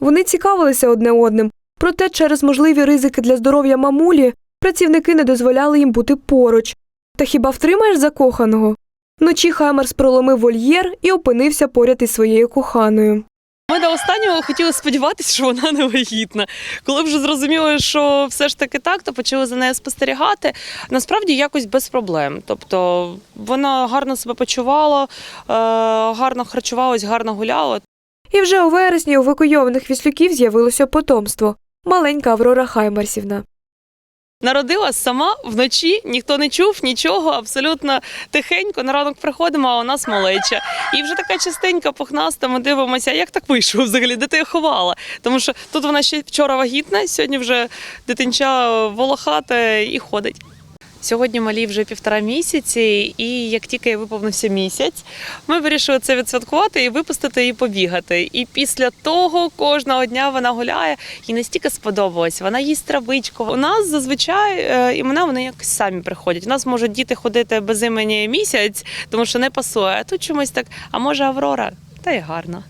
Вони цікавилися одне одним, проте через можливі ризики для здоров'я мамулі працівники не дозволяли їм бути поруч. Та хіба втримаєш закоханого? Вночі Хаймерс проломив вольєр і опинився поряд із своєю коханою. Ми до останнього хотіли сподіватися, що вона не вагітна. Коли вже зрозуміли, що все ж таки так, то почали за нею спостерігати. Насправді якось без проблем. Тобто вона гарно себе почувала, е, гарно харчувалась, гарно гуляла. І вже у вересні у евакуйованих віслюків з'явилося потомство маленька Аврора Хаймерсівна. Народила сама вночі, ніхто не чув нічого, абсолютно тихенько. На ранок приходимо, а у нас малеча. І вже така частенька, пухнаста, ми дивимося, як так вийшло взагалі, де ти ховала. Тому що тут вона ще вчора вагітна, сьогодні вже дитинча волохата і ходить. Сьогодні малі вже півтора місяці, і як тільки виповнився місяць, ми вирішили це відсвяткувати і випустити її побігати. І після того кожного дня вона гуляє, їй настільки сподобалось. Вона їсть травичку. У нас зазвичай е, імена вони якось самі приходять. У нас можуть діти ходити без імені місяць, тому що не пасує. А тут чомусь так, а може Аврора? Та й гарно.